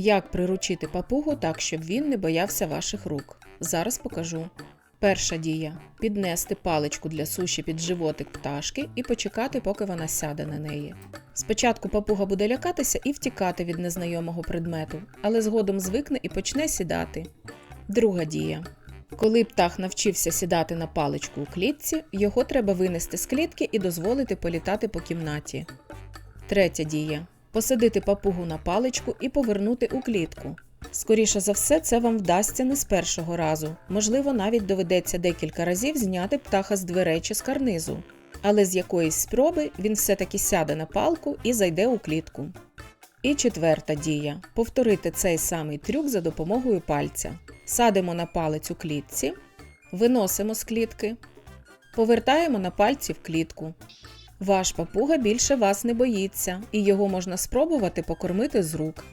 Як приручити папугу так, щоб він не боявся ваших рук? Зараз покажу. Перша дія піднести паличку для суші під животик пташки і почекати, поки вона сяде на неї. Спочатку папуга буде лякатися і втікати від незнайомого предмету, але згодом звикне і почне сідати. Друга дія. Коли птах навчився сідати на паличку у клітці, його треба винести з клітки і дозволити політати по кімнаті. Третя дія посадити папугу на паличку і повернути у клітку. Скоріше за все, це вам вдасться не з першого разу. Можливо, навіть доведеться декілька разів зняти птаха з дверей чи з карнизу. Але з якоїсь спроби він все-таки сяде на палку і зайде у клітку. І четверта дія повторити цей самий трюк за допомогою пальця. Садимо на палець у клітці, виносимо з клітки, повертаємо на пальці в клітку. Ваш папуга більше вас не боїться, і його можна спробувати покормити з рук.